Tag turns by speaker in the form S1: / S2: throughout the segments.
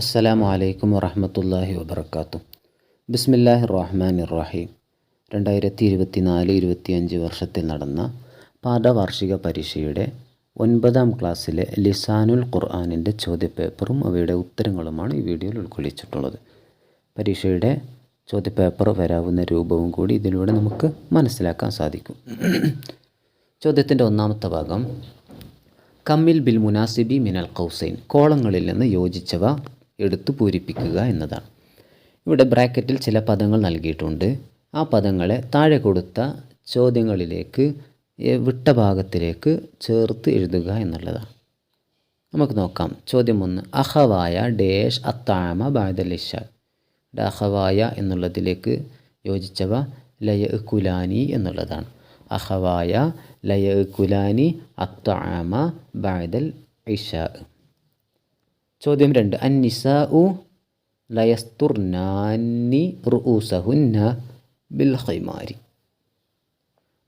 S1: അസ്സലാമു അലൈക്കും വറഹമത്തല്ലാഹി വബർക്കാത്തു ബിസ്മില്ലാഹി റഹ്മാൻ റഹീം രണ്ടായിരത്തി ഇരുപത്തി നാല് ഇരുപത്തിയഞ്ച് വർഷത്തിൽ നടന്ന പാഠവാർഷിക പരീക്ഷയുടെ ഒൻപതാം ക്ലാസ്സിലെ ലിസാനുൽ ഖുർആാനിന്റെ ചോദ്യപേപ്പറും അവയുടെ ഉത്തരങ്ങളുമാണ് ഈ വീഡിയോയിൽ ഉൾക്കൊള്ളിച്ചിട്ടുള്ളത്. പരീക്ഷയുടെ ചോദ്യപേപ്പർ വരാവുന്ന രൂപവും കൂടി ഇതിലൂടെ നമുക്ക് മനസ്സിലാക്കാൻ സാധിക്കും. ചോദ്യത്തിന്റെ ഒന്നാമത്തെ ഭാഗം കമ്മിൽ ബിൽ മുനാസിബി മിനൽ കൗസൈൻ കോളങ്ങളിൽ നിന്ന് യോജിച്ചവ എടുത്തു പൂരിപ്പിക്കുക എന്നതാണ്. ഇവിടെ ബ്രാക്കറ്റിൽ ചില പദങ്ങൾ നൽകിയിട്ടുണ്ട്. ആ പദങ്ങളെ താഴെ കൊടുത്ത ചോദ്യങ്ങളിലേക്ക് വിട്ട ഭാഗത്തിലേക്ക് ചേർത്ത് എഴുതുക എന്നുള്ളതാണ്. നമുക്ക് നോക്കാം. ചോദ്യം ഒന്ന്. അഹവായ ഡേഷ് അത്താമ ബാദലിഷ അഹവായ എന്നുള്ളതിലേക്ക് യോജിച്ചവ ലയ കുലാനി എന്നുള്ളതാണ്. അഹവായ ലയ കുലാനി അത്താമ ബാദൽ ഇഷ. ചോദ്യം രണ്ട് അന്നിസാ ഉ ലയസ്തുർനാനി റുഊസഹുന്ന ബിൽ ഖൈമാരി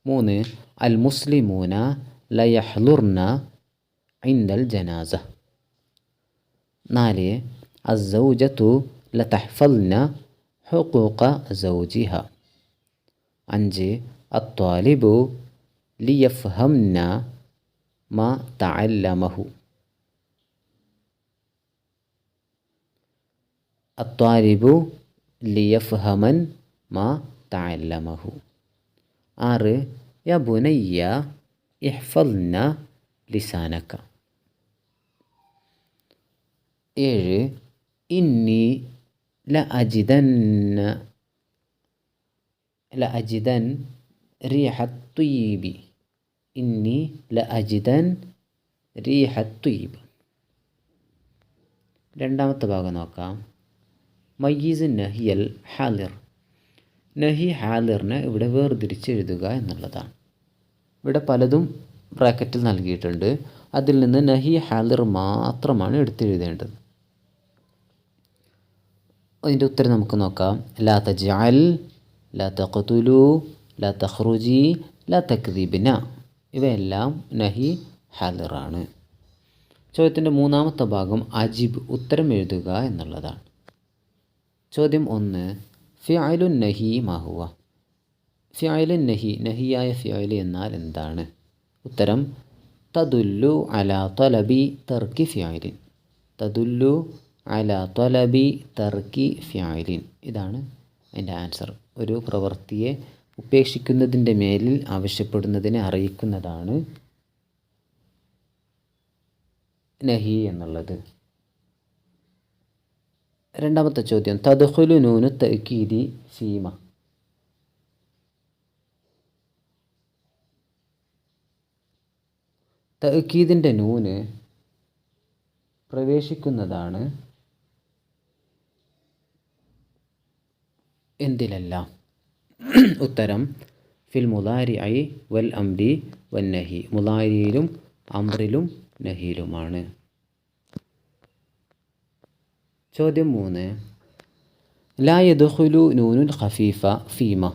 S1: മൂന്ന് അൽ മുസ്ലിമൂന ലയഹ്ലുർന ഇൻദൽ ജനാസ നാല് അസൗജത്തു ലതഹ്ഫൽന ഹുഖൂഖ സൗജിഹ അഞ്ച് അത്വാലിബു ലിയഫ്ഹംന മാ തഅല്ലമഹു അത്വാലിബു ലിയഫ്ഹമൻ മാ തഅല്ലമഹു ആറ് യ ബുനയ്യ ഇഹ്ഫൽന ലിസാനക്ക ഏഴ് ഇന്നി ല അജിദന്ന ല അജിതൻ റീഹത്തുയീബി ഇന്നി ല അജിതൻ റീഹത്തുയീബ് രണ്ടാമത്തെ ഭാഗം നോക്കാം. മയ്യീസ് നഹിയൽ ഹാലിർ. നഹി ഹാലിറിനെ ഇവിടെ വേർതിരിച്ച് എഴുതുക എന്നുള്ളതാണ്. ഇവിടെ പലതും ബ്രാക്കറ്റിൽ നൽകിയിട്ടുണ്ട്. അതിൽ നിന്ന് നഹി ഹാലിർ മാത്രമാണ് എടുത്തെഴുതേണ്ടത്. അതിന്റെ ഉത്തരം നമുക്ക് നോക്കാം. ലാ തജാൽ ലാ തഖതുലു ലാ തഖ്റുജി ലാ തക്ദീബിന. ഇവയെല്ലാം നഹി ഹാലിറാണ്. ചോദ്യത്തിന്റെ മൂന്നാമത്തെ ഭാഗം അജിബ് ഉത്തരം എഴുതുക എന്നുള്ളതാണ്. ചോദ്യം ഒന്ന് ഫിയായലു നഹി മാഹുവ ഫിയായലു നഹി നഹിയായ ഫിഅൽ എന്നാൽ എന്താണ്? ഉത്തരം തദുല്ലു അല തൊലബി തർക്കി ഫിയായലിൻ തദുല്ലു അല തൊലബി തർക്കി ഫിയായലിൻ ഇതാണ് അതിന്റെ ആൻസർ. ഒരു പ്രവൃത്തിയെ ഉപേക്ഷിക്കുന്നതിന്റെ മേലിൽ ആവശ്യപ്പെടുന്നതിനെ അറിയിക്കുന്നതാണ് നഹി എന്നുള്ളത്. രണ്ടാമത്തെ ചോദ്യം തദ്ഹുലു നൂനു തഅക്കീദി ഫീമ തഅക്കീദിന്റെ നൂന് പ്രവേശിക്കുന്നതാണ് എന്തിലെല്ലാം? ഉത്തരം ഫിൽ മുലാരി ഐ വൽ അംരി വൻ നഹി. മുലാരിയിലും അമ്രിലും നഹിയിലുമാണ്. ചോദ്യം മൂന്ന്. ലാ യദ്ഖുലു നൂനുൽ ഖഫീഫ ഫീമ.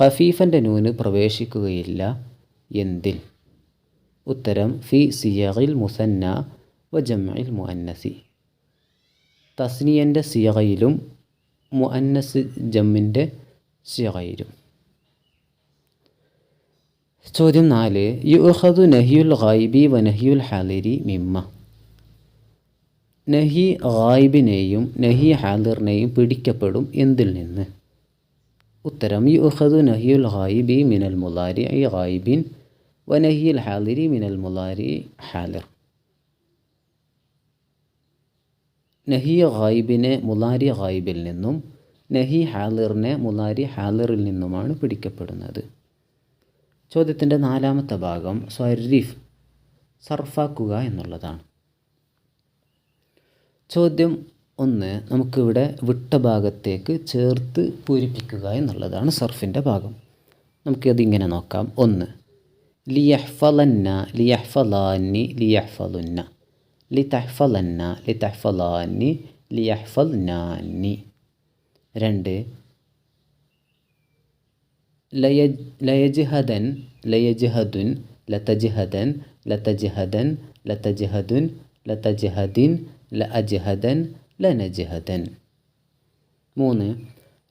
S1: ഖഫീഫന്റെ നൂന് പ്രവേശിക്കുകയില്ല. എന്തിൽ? ഉത്തരം ഫി സിയറിൽ മുസന്ന വ ജംഇൽ മുഅന്നസി. തസ്നിയന്റെ സിയറയിലും മുഅന്നസ് ജമ്മിന്റെ സിയറയിലും ചോദ്യം നാല് യുഖദു നഹിയുൽ ഖൈബി വ നഹിയുൽ ഹാലിരി മിമ്മ. നഹി ഗായിബിനെയും നഹി ഹാദിറിനെയും പിടിക്കപ്പെടും എന്തിൽ നിന്ന്? ഉത്തരം യുഖദു നഹിയുൽ ഗായിബി മിനൽ മുലാരി ഐ ഗായിബിൻ വ നഹിയുൽ ഹാദിരി മിനൽ മുലാരി ഹാലിർ നഹി ഗായിബിനെ മുലാരി ഗായിബിൽ നിന്നും നഹി ഹാലിറിനെ മുലാരി ഹാലിറിൽ നിന്നുമാണ് പിടിക്കപ്പെടുന്നത്. ചോദ്യത്തിന്റെ നാലാമത്തെ ഭാഗം സ്വരീഫ് സർഫാക്കുക എന്നുള്ളതാണ്. ചോദ്യം ഒന്ന് നമുക്കിവിടെ വിട്ട ഭാഗത്തേക്ക് ചേർത്ത് പൂരിപ്പിക്കുക എന്നുള്ളതാണ് സർഫിന്റെ ഭാഗം. നമുക്കത് ഇങ്ങനെ നോക്കാം. ഒന്ന് ലിയഹ്ഫലന്ന ലിയഹ്ഫലാനി ലിയഹ്ഫലുന്ന. ലി തഹ്ഫലന്ന ലി തഹ്ഫലാനി ലിയഹ്ഫൽനാനി രണ്ട് ലയജ് ലയജ്ഹദൻ ലയജ്ഹദുൻ ലതജ്ഹദൻ ലതജ്ഹദൻ ലതജ്ഹദുൻ ലതജ്ഹദിൻ ലഅജ്ഹദൻ ലനജഹദൻ മൂന്ന്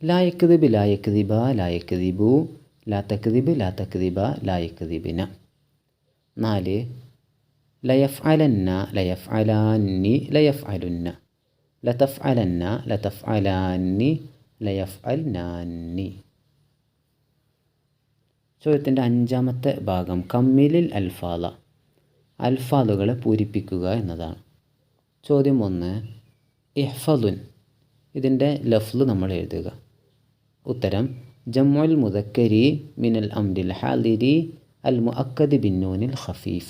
S1: ലായക്കതിബ് ലായക്കതിബ ലായക്കതിബു ലാ തക്തിബ് ലാ തക്തിബ ലായക്കതിബിന നാല് ലയഫ് അലന്ന ലയഫ് അലാന്നി ലയഫ് അലുന്ന ലതഫ് അലന്ന ലതഫ് അലാന്നി ലയഫ് അൽ നാന്നി ചോദ്യത്തിന്റെ അഞ്ചാമത്തെ ഭാഗം കമ്മിലിൽ അൽഫാദ അൽഫാദുകളെ പൂരിപ്പിക്കുക എന്നതാണ്. ചോദ്യം ഒന്ന് ഇഹ്ഫലുൻ ഇതിന്റെ ലഫ്ല് നമ്മൾ എഴുതുക. ഉത്തരം ജമ്മുൽ മുദക്കരി മിനൽ അംരിൽ ഹാലിരി അൽ മുഅക്കദ് ബിന്നൂനിൽ ഖഫീഫ.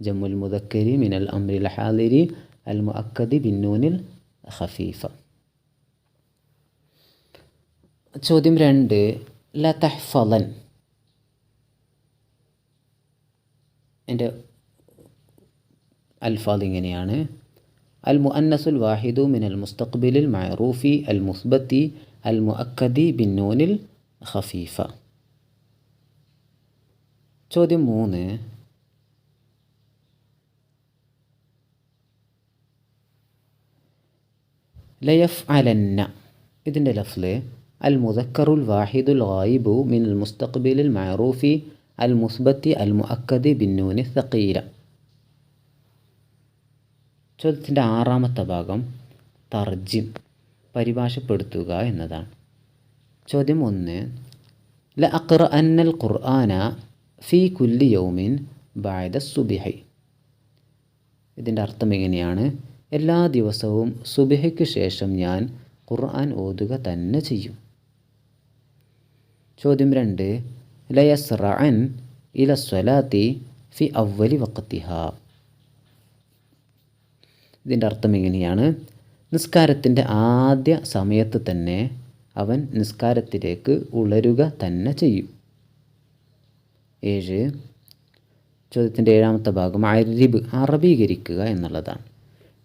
S1: ജമ്മുൽ മുദക്കരി മിനൽ അംരിൽ ഹാലിരി അൽ മുഅക്കദ് ബിന്നൂനിൽ ഖഫീഫ. ചോദ്യം രണ്ട് ലതഹ്ഫലൻ തഹ്ഫലൻ എന്റെ അൽഫാദ് ഇങ്ങനെയാണ്. അൽ മുഅന്നസുൽ വാഹിദു മിനൽ മുസ്തഖ്ബിലിൽ മഅറൂഫി അൽ മുസ്ബത്തി അൽ മുഅക്കദി ബിന്നൂനിൽ ഖഫീഫ ചോദ്യം മൂന്ന്. ലയഫ് അലന്ന ഇതിന്റെ ലഫ്ല് അൽ മുദക്കറുൽ വാഹിദുൽ ഗായിബു മിനൽ മുസ്തഖ്ബിലിൽ മഅറൂഫി അൽ മുസ്ബത്തി അൽ മുഅക്കദി ബിന്നൂനി സഖീല. ചോദ്യത്തിന്റെ ആറാമത്തെ ഭാഗം തർജിം പരിഭാഷപ്പെടുത്തുക എന്നതാണ്. ചോദ്യം ഒന്ന് ല അക്ര അന്നൽ ഖുർആന ഫി കുല്ലി യൗമിൻ ബായദ സുബിഹൈ. ഇതിന്റെ അർത്ഥം എങ്ങനെയാണ്? എല്ലാ ദിവസവും സുബിഹയ്ക്ക് ശേഷം ഞാൻ ഖുർആൻ ഓതുക തന്നെ ചെയ്യും. ചോദ്യം രണ്ട് ലയസ്റഅൻ ഇല സ്വലാത്തി ഫി അവലി വക്കത്തിഹ ഇതിന്റെ അർത്ഥം എങ്ങനെയാണ് നിസ്കാരത്തിന്റെ ആദ്യ സമയത്ത് തന്നെ അവൻ നിസ്കാരത്തിലേക്ക് ഉളരുക തന്നെ ചെയ്യും. ഏഴ്. ചോദ്യത്തിന്റെ ഏഴാമത്തെ ഭാഗം അരിബ് അറബീകരിക്കുക എന്നുള്ളതാണ്.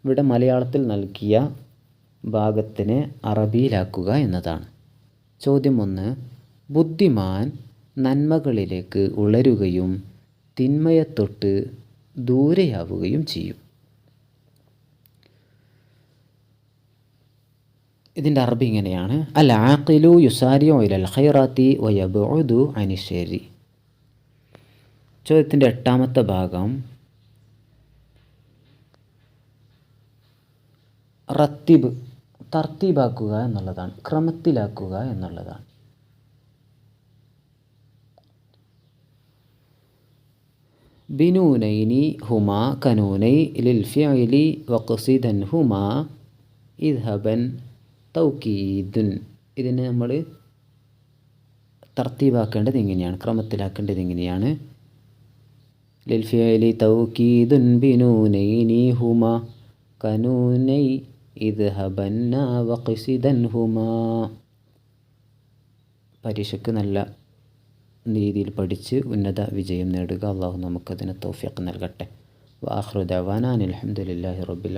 S1: ഇവിടെ മലയാളത്തിൽ നൽകിയ ഭാഗത്തിനെ അറബിയിലാക്കുക എന്നതാണ്. ചോദ്യം ഒന്ന്. ബുദ്ധിമാൻ നന്മകളിലേക്ക് ഉളരുകയും തിന്മയെ തൊട്ട് ദൂരെയാവുകയും ചെയ്യും. ഇതിന്റെ അറബി ഇങ്ങനെയാണ്. അൽ ആഖിലു യുസാരിയോ ഇലൽ ഖൈറാത്തി വയബുദു അനിശ്ശേരി ചോദ്യത്തിന്റെ എട്ടാമത്തെ ഭാഗം. റത്തിബ് തർത്തീബാക്കുക എന്നുള്ളതാണ്. ക്രമത്തിലാക്കുക എന്നുള്ളതാണ്. ബിനൂനൈനി ഹുമ കനൂനൈ ലിൽ ഫിഅലി വഖസിദൻ ഹുമ ഇദ്ഹബൻ തൗക്കീദുൻ ഇതിനെ നമ്മൾ തർത്തീബാക്കേണ്ടത് എങ്ങനെയാണ് ക്രമത്തിലാക്കേണ്ടത് എങ്ങനെയാണ് ലിൽഫിയലി തൗക്കീദുൻ ബിനൂനൈനി ഹുമ കനൂനൈ ഇദ്ഹബന്ന വഖിസിദൻ ഹുമ പരീക്ഷയ്ക്ക് നല്ല രീതിയിൽ പഠിച്ച് ഉന്നത വിജയം നേടുക. അള്ളാഹു നമുക്കതിന് തൗഫീഖ് നൽകട്ടെ. വാഹ്റു ദവാനാൻ അലഹമുല്ലാഹി റബ്ബിൽ